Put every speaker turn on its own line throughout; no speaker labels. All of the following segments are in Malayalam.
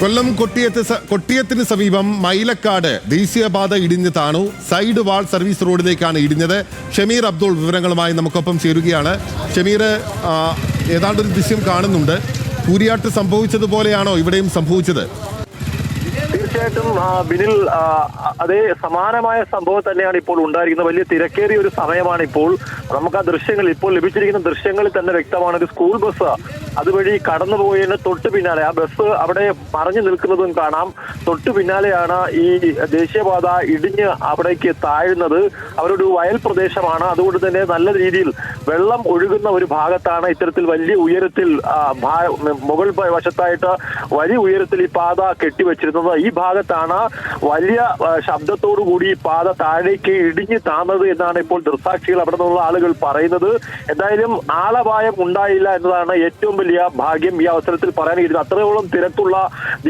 കൊല്ലം കൊട്ടിയത്ത് കൊട്ടിയത്തിന് സമീപം മൈലക്കാട് ദേശീയപാത ഇടിഞ്ഞ് താണു. സൈഡ് വാൾ സർവീസ് റോഡിലേക്കാണ് ഇടിഞ്ഞത്. ഷമീർ അബ്ദുൾ വിവരങ്ങളുമായി നമുക്കൊപ്പം ചേരുകയാണ്. ഷമീർ ഏതാണ്ടൊരു ദൃശ്യം കാണുന്നുണ്ട്. കൂരിയാട്ട് സംഭവിച്ചതുപോലെയാണോ ഇവിടെയും സംഭവിച്ചത്?
തീർച്ചയായിട്ടും ബിനിൽ അതേ സമാനമായ സംഭവം തന്നെയാണ് ഇപ്പോൾ ഉണ്ടായിരിക്കുന്നത്. വലിയ തിരക്കേറിയ ഒരു സമയമാണ് ഇപ്പോൾ. നമുക്ക് ആ ദൃശ്യങ്ങൾ ഇപ്പോൾ ലഭിച്ചിരിക്കുന്ന ദൃശ്യങ്ങളിൽ തന്നെ വ്യക്തമാണ്. ഒരു സ്കൂൾ ബസ്. അതുവഴി കടന്നു പോയതിന് തൊട്ട് പിന്നാലെ ആ ബസ് അവിടെ പറഞ്ഞു നിൽക്കുന്നതും കാണാം. തൊട്ട് പിന്നാലെയാണ് ഈ ദേശീയപാത ഇടിഞ്ഞ് അവിടേക്ക് താഴുന്നത്. അവരൊരു വയൽ പ്രദേശമാണ്. അതുകൊണ്ട് തന്നെ നല്ല രീതിയിൽ വെള്ളം ഒഴുകുന്ന ഒരു ഭാഗത്താണ് ഇത്തരത്തിൽ വലിയ ഉയരത്തിൽ മുകൾ വശത്തായിട്ട് വലിയ ഉയരത്തിൽ ഈ പാത കെട്ടിവെച്ചിരുന്നത്. ഈ ഭാഗത്താണ് വലിയ ശബ്ദത്തോടു കൂടി ഈ പാത താഴേക്ക് ഇടിഞ്ഞു താന്നത് എന്നാണ് ഇപ്പോൾ ദൃസാക്ഷികൾ അവിടെ നിന്നുള്ള ആളുകൾ പറയുന്നത്. എന്തായാലും ആളപായം ഉണ്ടായില്ല എന്നതാണ് ഏറ്റവും വലിയ ഭാഗ്യം ഈ അവസരത്തിൽ പറയാൻ കഴിയുന്നത് അത്രയോളം തിരക്കുള്ള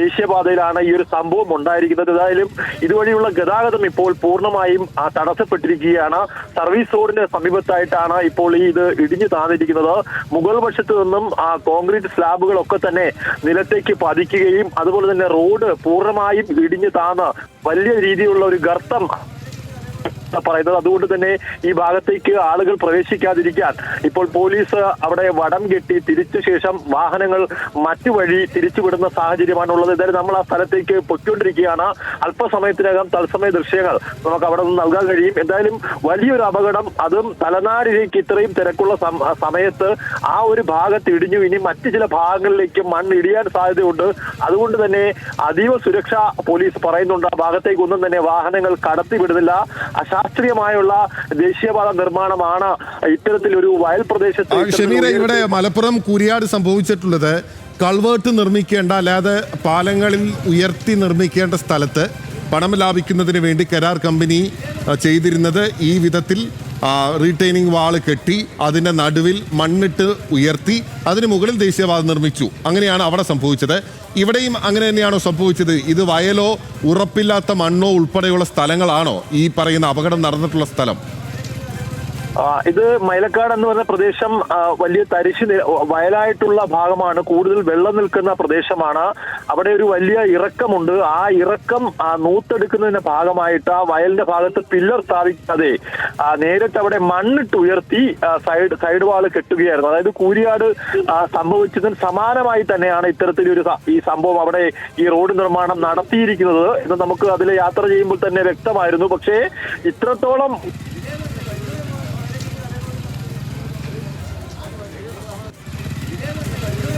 ദേശീയപാതയിലാണ് ഈ ഒരു സംഭവം ഉണ്ടായിരിക്കുന്നത്. എന്തായാലും ഇതുവഴിയുള്ള ഗതാഗതം ഇപ്പോൾ പൂർണമായും തടസ്സപ്പെട്ടിരിക്കുകയാണ്. സർവീസ് റോഡിന് സമീപത്തായിട്ടാണ് ഇപ്പോൾ ഈ ഇത് ഇടിഞ്ഞു താന്നിരിക്കുന്നത്. മുകൾ വശത്ത് നിന്നും ആ കോൺക്രീറ്റ് സ്ലാബുകളൊക്കെ തന്നെ നിലത്തേക്ക് പതിക്കുകയും അതുപോലെ തന്നെ റോഡ് പൂർണമായും ഇടിഞ്ഞു താന്ന് വലിയ രീതിയിലുള്ള ഒരു ഗർത്തം പറയുന്നത്. അതുകൊണ്ട് തന്നെ ഈ ഭാഗത്തേക്ക് ആളുകൾ പ്രവേശിക്കാതിരിക്കാൻ ഇപ്പോൾ പോലീസ് അവിടെ വടം കെട്ടി തിരിച്ച ശേഷം വാഹനങ്ങൾ മറ്റു വഴി തിരിച്ചുവിടുന്ന സാഹചര്യമാണ് ഉള്ളത് എന്തായാലും നമ്മൾ ആ സ്ഥലത്തേക്ക് പൊയ്ക്കൊണ്ടിരിക്കുകയാണ്. അല്പസമയത്തിനകം തത്സമയ ദൃശ്യങ്ങൾ നമുക്ക് അവിടെ നിന്ന് നൽകാൻ കഴിയും. എന്തായാലും വലിയൊരു അപകടം. അതും തലനാരിലേക്ക് ഇത്രയും തിരക്കുള്ള സമയത്ത് ആ ഒരു ഭാഗത്ത് ഇടിഞ്ഞു. ഇനി മറ്റു ചില ഭാഗങ്ങളിലേക്ക് മണ്ണ് ഇടിയാൻ സാധ്യതയുണ്ട്. അതുകൊണ്ട് തന്നെ അതീവ സുരക്ഷ പോലീസ് പറയുന്നുണ്ട്. ആ ഭാഗത്തേക്ക് ഒന്നും തന്നെ വാഹനങ്ങൾ കടത്തിവിടുന്നില്ല. അശാസ്ത്രീയമായുള്ള ദേശീയപാത നിർമ്മാണമാണ് ഇത്തരത്തിലൊരു വയൽ പ്രദേശത്ത്
ഷമീറെ ഇവിടെ മലപ്പുറം കുരിയാട് സംഭവിച്ചിട്ടുള്ളത് കൾവേർട്ട് നിർമ്മിക്കേണ്ട അല്ലാതെ പാലങ്ങളിൽ ഉയർത്തി നിർമ്മിക്കേണ്ട സ്ഥലത്ത് പണം ലാഭിക്കുന്നതിന് വേണ്ടി കരാർ കമ്പനി ചെയ്തിരുന്നത് ഈ വിധത്തിൽ റീറ്റെയിനിങ് വാൾ കെട്ടി അതിന്റെ നടുവിൽ മണ്ണിട്ട് ഉയർത്തി അതിന് മുകളിൽ ദേശീയപാത നിർമ്മിച്ചു. അങ്ങനെയാണ് അവിടെ സംഭവിച്ചത്. ഇവിടെയും അങ്ങനെ തന്നെയാണോ സംഭവിച്ചത്? ഇത് വയലോ ഉറപ്പില്ലാത്ത മണ്ണോ ഉൾപ്പെടെയുള്ള സ്ഥലങ്ങളാണോ ഈ പറയുന്ന അപകടം നടന്നിട്ടുള്ള സ്ഥലം?
ഇത് മൈലക്കാട് എന്ന് പറഞ്ഞ പ്രദേശം വലിയ തരിശ് വയലായിട്ടുള്ള ഭാഗമാണ്. കൂടുതൽ വെള്ളം നിൽക്കുന്ന പ്രദേശമാണ്. അവിടെ ഒരു വലിയ ഇറക്കമുണ്ട്. ആ ഇറക്കം നൂത്തെടുക്കുന്നതിന്റെ ഭാഗമായിട്ട് ആ വയലിന്റെ ഭാഗത്ത് പില്ലർ സ്ഥാപിക്കാതെ നേരിട്ട് അവിടെ മണ്ണിട്ട് ഉയർത്തി സൈഡ് സൈഡ് വാൾ കെട്ടുകയായിരുന്നു. അതായത് കൂരിയാട് സംഭവിച്ചതിന് സമാനമായി തന്നെയാണ് ഇത്തരത്തിലൊരു ഈ സംഭവം അവിടെ ഈ റോഡ് നിർമ്മാണം നടത്തിയിരിക്കുന്നത് എന്ന് നമുക്ക് അതിൽ യാത്ര ചെയ്യുമ്പോൾ തന്നെ വ്യക്തമായിരുന്നു. പക്ഷേ ഇത്രത്തോളം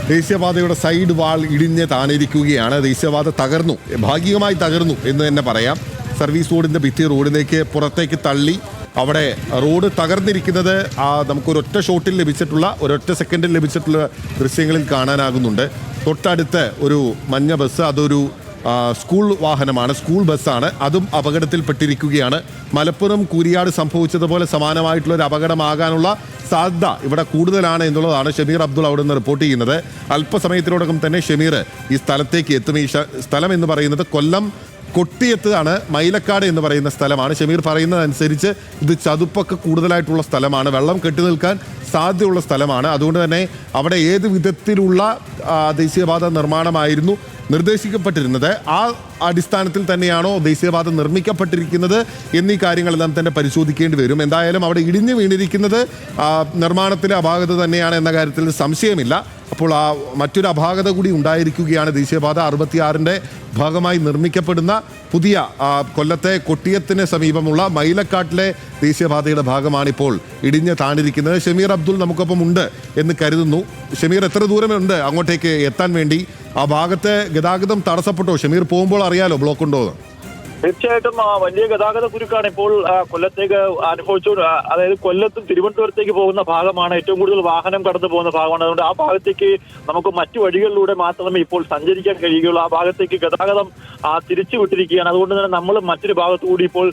ദേശീയപാതയുടെ സൈഡ് വാൾ ഇടിഞ്ഞ് താണിരിക്കുകയാണ്. ദേശീയപാത തകർന്നു. ഭാഗികമായി തകർന്നു എന്ന് തന്നെ പറയാം. സർവീസ് റോഡിന്റെ ഭിത്തി റോഡിലേക്ക് പുറത്തേക്ക് തള്ളി. അവിടെ റോഡ് തകർന്നിരിക്കുന്നത് നമുക്കൊരൊറ്റ ഷോട്ടിൽ ലഭിച്ചിട്ടുള്ള ഒരൊറ്റ സെക്കൻഡിൽ ലഭിച്ചിട്ടുള്ള ദൃശ്യങ്ങളിൽ കാണാനാകുന്നുണ്ട്. തൊട്ടടുത്ത് ഒരു മഞ്ഞ ബസ് അതൊരു സ്കൂൾ വാഹനമാണ് സ്കൂൾ ബസ്സാണ്. അതും അപകടത്തിൽപ്പെട്ടിരിക്കുകയാണ്. മലപ്പുറം കൂരിയാട് സംഭവിച്ചതുപോലെ സമാനമായിട്ടുള്ള ഒരു അപകടമാകാനുള്ള സാധ്യത ഇവിടെ കൂടുതലാണ് എന്നുള്ളതാണ് ഷമീർ അബ്ദുൾ അവിടെ നിന്ന് റിപ്പോർട്ട് ചെയ്യുന്നത്. അല്പസമയത്തിനോടകം തന്നെ ഷമീർ ഈ സ്ഥലത്തേക്ക് എത്തും. ഈ സ്ഥലം എന്ന് പറയുന്നത് കൊല്ലം കൊട്ടിയത്താണ് മൈലക്കാട് എന്ന് പറയുന്ന സ്ഥലമാണ്. ഷമീർ പറയുന്നതനുസരിച്ച് ഇത് ചതുപ്പൊക്കെ കൂടുതലായിട്ടുള്ള സ്ഥലമാണ്. വെള്ളം കെട്ടി നിൽക്കാൻ സാധ്യതയുള്ള സ്ഥലമാണ്. അതുകൊണ്ട് തന്നെ അവിടെ ഏത് വിധത്തിലുള്ള ദേശീയപാത നിർമ്മാണമായിരുന്നു നിർദ്ദേശിക്കപ്പെട്ടിരുന്നത്. ആ അടിസ്ഥാനത്തിൽ തന്നെയാണോ ദേശീയപാത നിർമ്മിക്കപ്പെട്ടിരിക്കുന്നത് എന്നീ കാര്യങ്ങളെല്ലാം തന്നെ പരിശോധിക്കേണ്ടി വരും. എന്തായാലും അവിടെ ഇടിഞ്ഞു വീണിരിക്കുന്നത് നിർമ്മാണത്തിന്റെ അപാകത തന്നെയാണ് എന്ന കാര്യത്തിൽ സംശയമില്ല. അപ്പോൾ ആ മറ്റൊരു അപാകത കൂടി ഉണ്ടായിരിക്കുകയാണ് ദേശീയപാത അറുപത്തിയാറിന്റെ ഭാഗമായി നിർമ്മിക്കപ്പെടുന്ന പുതിയ കൊല്ലത്തെ കൊട്ടിയത്തിന് സമീപമുള്ള മൈലക്കാട്ടിലെ ദേശീയപാതയുടെ ഭാഗമാണിപ്പോൾ ഇടിഞ്ഞ് താണിരിക്കുന്നത്. ഷമീർ അബ്ദുൾ നമുക്കൊപ്പം ഉണ്ട് എന്ന് കരുതുന്നു. ഷമീർ എത്ര ദൂരമുണ്ട് അങ്ങോട്ടേക്ക് എത്താൻ വേണ്ടി? ആ ഭാഗത്തെ ഗതാഗതം തടസ്സപ്പെട്ടോ? ഷമീർ പോകുമ്പോൾ അറിയാലോ ബ്ലോക്ക് ഉണ്ടോ എന്ന്?
തീർച്ചയായിട്ടും വലിയ ഗതാഗത കുരുക്കാണ് ഇപ്പോൾ കൊല്ലത്തേക്ക് അനുഭവിച്ചു അതായത് കൊല്ലത്തും തിരുവനന്തപുരത്തേക്ക് പോകുന്ന ഭാഗമാണ് ഏറ്റവും കൂടുതൽ വാഹനം കടന്നു പോകുന്ന ഭാഗമാണ്. അതുകൊണ്ട് ആ ഭാഗത്തേക്ക് നമുക്ക് മറ്റു വഴികളിലൂടെ മാത്രമേ ഇപ്പോൾ സഞ്ചരിക്കാൻ കഴിയുകയുള്ളൂ. ആ ഭാഗത്തേക്ക് ഗതാഗതം തിരിച്ചു വിട്ടിരിക്കുകയാണ്. അതുകൊണ്ട് തന്നെ നമ്മൾ മറ്റൊരു ഭാഗത്തു കൂടി ഇപ്പോൾ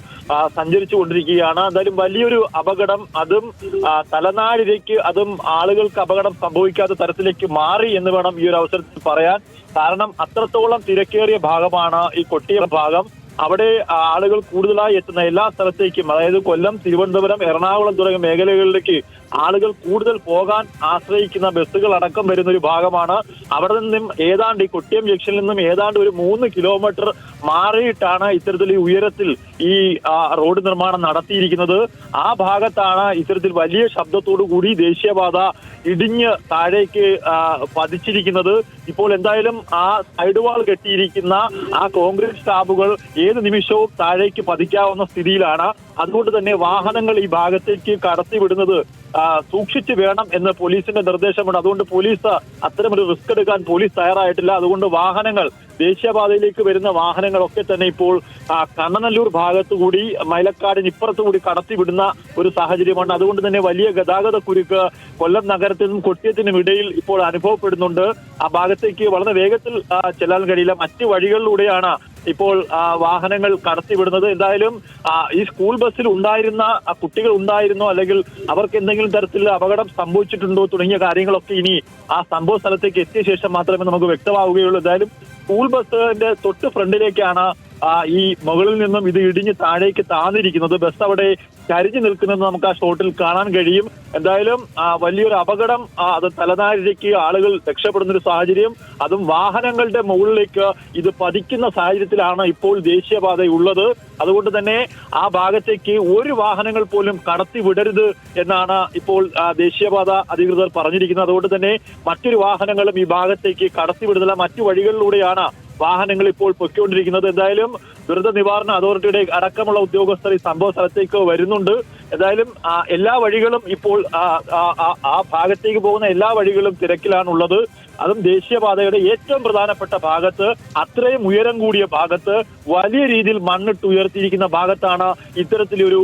സഞ്ചരിച്ചു കൊണ്ടിരിക്കുകയാണ്. എന്തായാലും വലിയൊരു അപകടം അതും തലനാരിലേക്ക് അതും ആളുകൾക്ക് അപകടം സംഭവിക്കാത്ത തരത്തിലേക്ക് മാറി എന്ന് വേണം ഈ ഒരു അവസരത്തിൽ പറയാൻ. കാരണം അത്രത്തോളം തിരക്കേറിയ ഭാഗമാണ് ഈ കൊട്ടിയ ഭാഗം. അവിടെ ആളുകൾ കൂടുതലായി എത്തുന്ന എല്ലാ സ്ഥലത്തേക്കും അതായത് കൊല്ലം തിരുവനന്തപുരം എറണാകുളം തുടങ്ങിയ മേഖലകളിലേക്ക് ആളുകൾ കൂടുതൽ പോകാൻ ആശ്രയിക്കുന്ന ബസ്സുകൾ അടക്കം വരുന്ന ഒരു ഭാഗമാണ്. അവിടെ നിന്നും ഏതാണ്ട് ഈ കൊട്ടിയം ജംഗ്ഷനിൽ നിന്നും ഏതാണ്ട് ഒരു മൂന്ന് കിലോമീറ്റർ മാറിയിട്ടാണ് ഇത്തരത്തിൽ ഈ ഉയരത്തിൽ ഈ റോഡ് നിർമ്മാണം നടത്തിയിരിക്കുന്നത്. ആ ഭാഗത്താണ് ഇത്തരത്തിൽ വലിയ ശബ്ദത്തോടു കൂടി ദേശീയപാത ഇടിഞ്ഞ് താഴേക്ക് പതിച്ചിരിക്കുന്നത്. ഇപ്പോൾ എന്തായാലും ആ സൈഡ് വാൾ കെട്ടിയിരിക്കുന്ന ആ കോൺക്രീറ്റ് സ്റ്റാബുകൾ ഏത് നിമിഷവും താഴേക്ക് പതിക്കാവുന്ന സ്ഥിതിയിലാണ്. അതുകൊണ്ട് തന്നെ വാഹനങ്ങൾ ഈ ഭാഗത്തേക്ക് കടത്തിവിടുന്നത് സൂക്ഷിച്ച് വേണം എന്ന് പോലീസിന്റെ നിർദ്ദേശമുണ്ട്. അതുകൊണ്ട് പോലീസ് അത്തരമൊരു റിസ്ക് എടുക്കാൻ പോലീസ് തയ്യാറായിട്ടില്ല. അതുകൊണ്ട് വാഹനങ്ങൾ ദേശീയപാതയിലേക്ക് വരുന്ന വാഹനങ്ങളൊക്കെ തന്നെ ഇപ്പോൾ കണ്ണനല്ലൂർ ഭാഗത്തുകൂടി മൈലക്കാടിന് ഇപ്പുറത്തുകൂടി കടത്തിവിടുന്ന ഒരു സാഹചര്യമാണ് അതുകൊണ്ട് തന്നെ വലിയ ഗതാഗത കുരുക്ക് കൊല്ലം നഗരത്തിനും കൊട്ടിയത്തിനും ഇടയിൽ ഇപ്പോൾ അനുഭവപ്പെടുന്നുണ്ട്. ആ ഭാഗത്തേക്ക് വളരെ വേഗത്തിൽ ചെല്ലാൻ കഴിയില്ല. മറ്റ് വഴികളിലൂടെയാണ് ഇപ്പോൾ വാഹനങ്ങൾ കടത്തിവിടുന്നത്. എന്തായാലും ഈ സ്കൂൾ ബസ്സിൽ ഉണ്ടായിരുന്ന കുട്ടികൾ ഉണ്ടായിരുന്നോ അല്ലെങ്കിൽ അവർക്ക് എന്തെങ്കിലും തരത്തിലുള്ള അപകടം സംഭവിച്ചിട്ടുണ്ടോ തുടങ്ങിയ കാര്യങ്ങളൊക്കെ ഇനി ആ സംഭവ സ്ഥലത്തേക്ക് എത്തിയ ശേഷം മാത്രമേ നമുക്ക് വ്യക്തമാവുകയുള്ളൂ. എന്തായാലും സ്കൂൾ ബസ്സിന്റെ തൊട്ട് ഫ്രണ്ടിലേക്കാണ് ഈ മുകളിൽ നിന്നും ഇത് ഇടിഞ്ഞ് താഴേക്ക് താന്നിരിക്കുന്നത് ബസ് അവിടെ ചരിഞ്ഞു നിൽക്കുന്നത് നമുക്ക് ആ ഷോട്ടിൽ കാണാൻ കഴിയും. എന്തായാലും ആ, വലിയൊരു അപകടം അത് തലനാരിഴയ്ക്ക് ആളുകൾ രക്ഷപ്പെടുന്ന ഒരു സാഹചര്യം. അതും വാഹനങ്ങളുടെ മുകളിലേക്ക് ഇത് പതിക്കുന്ന സാഹചര്യത്തിലാണ് ഇപ്പോൾ ദേശീയപാത ഉള്ളത് അതുകൊണ്ട് തന്നെ ആ ഭാഗത്തേക്ക് ഒരു വാഹനങ്ങൾ പോലും കടത്തി വിടരുത് എന്നാണ് ഇപ്പോൾ ദേശീയപാത അധികൃതർ പറഞ്ഞിരിക്കുന്നത്. അതുകൊണ്ട് തന്നെ മറ്റൊരു വാഹനങ്ങളും ഈ ഭാഗത്തേക്ക് കടത്തിവിടുന്നില്ല മറ്റു വഴികളിലൂടെയാണ് വാഹനങ്ങൾ ഇപ്പോൾ പൊയ്ക്കൊണ്ടിരിക്കുന്നത്. എന്തായാലും ദുരന്ത നിവാരണ അതോറിറ്റിയുടെ അടക്കമുള്ള ഉദ്യോഗസ്ഥർ ഈ സംഭവ സ്ഥലത്തേക്ക് വരുന്നുണ്ട്. എന്തായാലും എല്ലാ വഴികളും ഇപ്പോൾ ആ, ഭാഗത്തേക്ക് പോകുന്ന എല്ലാ വഴികളും തിരക്കിലാണുള്ളത്. അതും ദേശീയപാതയുടെ ഏറ്റവും പ്രധാനപ്പെട്ട ഭാഗത്ത് അത്രയും ഉയരം കൂടിയ ഭാഗത്ത് വലിയ രീതിയിൽ മണ്ണിട്ട് ഉയർത്തിയിരിക്കുന്ന ഭാഗത്താണ് ഇത്തരത്തിലൊരു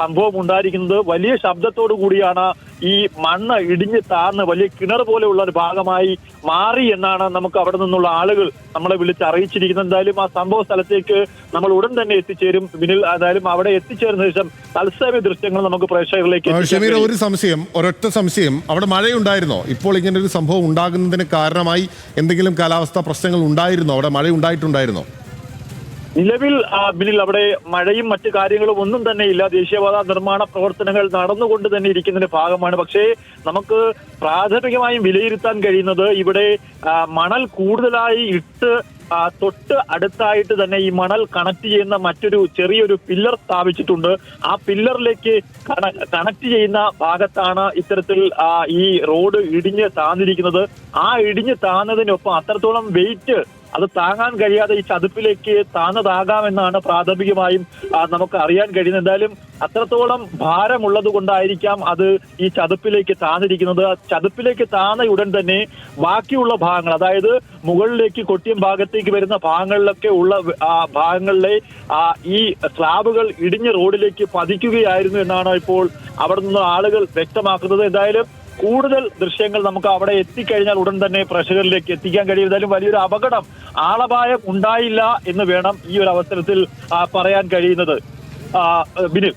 സംഭവം ഉണ്ടായിരിക്കുന്നത്. വലിയ ശബ്ദത്തോടു കൂടിയാണ് ഈ മണ്ണ് ഇടിഞ്ഞ് താഴ്ന്ന് വലിയ കിണർ പോലെയുള്ള ഒരു ഭാഗമായി മാറി എന്നാണ് നമുക്ക് അവിടെ നിന്നുള്ള ആളുകൾ നമ്മളെ വിളിച്ച് അറിയിച്ചിരിക്കുന്നത്. എന്തായാലും ആ സംഭവ സ്ഥലത്തേക്ക് നമ്മൾ ഉടൻ തന്നെ എത്തിച്ചേരും. ബിനിൽ എന്തായാലും അവിടെ എത്തിച്ചേർന്ന ശേഷം തത്സമയ ദൃശ്യങ്ങൾ നമുക്ക് പ്രേക്ഷകരിലേക്ക്.
ഒരു സംശയം ഒരൊറ്റ സംശയം. അവിടെ മഴയുണ്ടായിരുന്നോ? ഇപ്പോൾ ഇങ്ങനെ ഒരു സംഭവം ഉണ്ടാകുന്നതിന് കാരണമായി എന്തെങ്കിലും കാലാവസ്ഥാ പ്രശ്നങ്ങൾ ഉണ്ടായിരുന്നോ? അവിടെ മഴ ഉണ്ടായിട്ടുണ്ടായിരുന്നോ?
നിലവിൽ ബിനിൽ അവിടെ മഴയും മറ്റു കാര്യങ്ങളും ഒന്നും തന്നെ ഇല്ല. ദേശീയപാത നിർമ്മാണ പ്രവർത്തനങ്ങൾ നടന്നുകൊണ്ട് തന്നെ ഇരിക്കുന്നതിന്റെ ഭാഗമാണ്. പക്ഷേ നമുക്ക് പ്രാഥമികമായും വിലയിരുത്താൻ കഴിയുന്നത് ഇവിടെ മണൽ കൂടുതലായി ഇട്ട് തൊട്ട് അടുത്തായിട്ട് തന്നെ ഈ മണൽ കണക്ട് ചെയ്യുന്ന മറ്റൊരു ചെറിയൊരു പില്ലർ സ്ഥാപിച്ചിട്ടുണ്ട്. ആ പില്ലറിലേക്ക് കണക്ട് ചെയ്യുന്ന ഭാഗത്താണ് ഇത്തരത്തിൽ ഈ റോഡ് ഇടിഞ്ഞ് താന്നിരിക്കുന്നത്. ആ ഇടിഞ്ഞ് താന്നതിനൊപ്പം അത്രത്തോളം വെയിറ്റ് അത് താങ്ങാൻ കഴിയാതെ ഈ ചതുപ്പിലേക്ക് താന്നതാകാമെന്നാണ് പ്രാഥമികമായും നമുക്ക് അറിയാൻ കഴിയുന്നത്. എന്തായാലും അത്രത്തോളം ഭാരമുള്ളത് കൊണ്ടായിരിക്കാം അത് ഈ ചതുപ്പിലേക്ക് താന്നിരിക്കുന്നത്. ചതുപ്പിലേക്ക് താന്ന ഉടൻ തന്നെ ബാക്കിയുള്ള ഭാഗങ്ങൾ അതായത് മുകളിലേക്ക് കൊട്ടിയം ഭാഗത്തേക്ക് വരുന്ന ഭാഗങ്ങളിലൊക്കെ ഉള്ള ഭാഗങ്ങളിലെ ഈ സ്ലാബുകൾ ഇടിഞ്ഞ റോഡിലേക്ക് പതിക്കുകയായിരുന്നു എന്നാണ് ഇപ്പോൾ അവിടെ നിന്ന് ആളുകൾ വ്യക്തമാക്കുന്നത്. എന്തായാലും കൂടുതൽ ദൃശ്യങ്ങൾ നമുക്ക് അവിടെ എത്തിക്കഴിഞ്ഞാൽ ഉടൻ തന്നെ പ്രേക്ഷകരിലേക്ക് എത്തിക്കാൻ കഴിയും. വലിയൊരു അപകടം ആളപായം ഉണ്ടായില്ല എന്ന് വേണം ഈ ഒരു അവസരത്തിൽ പറയാൻ കഴിയുന്നത്. ആ, ബിനിൽ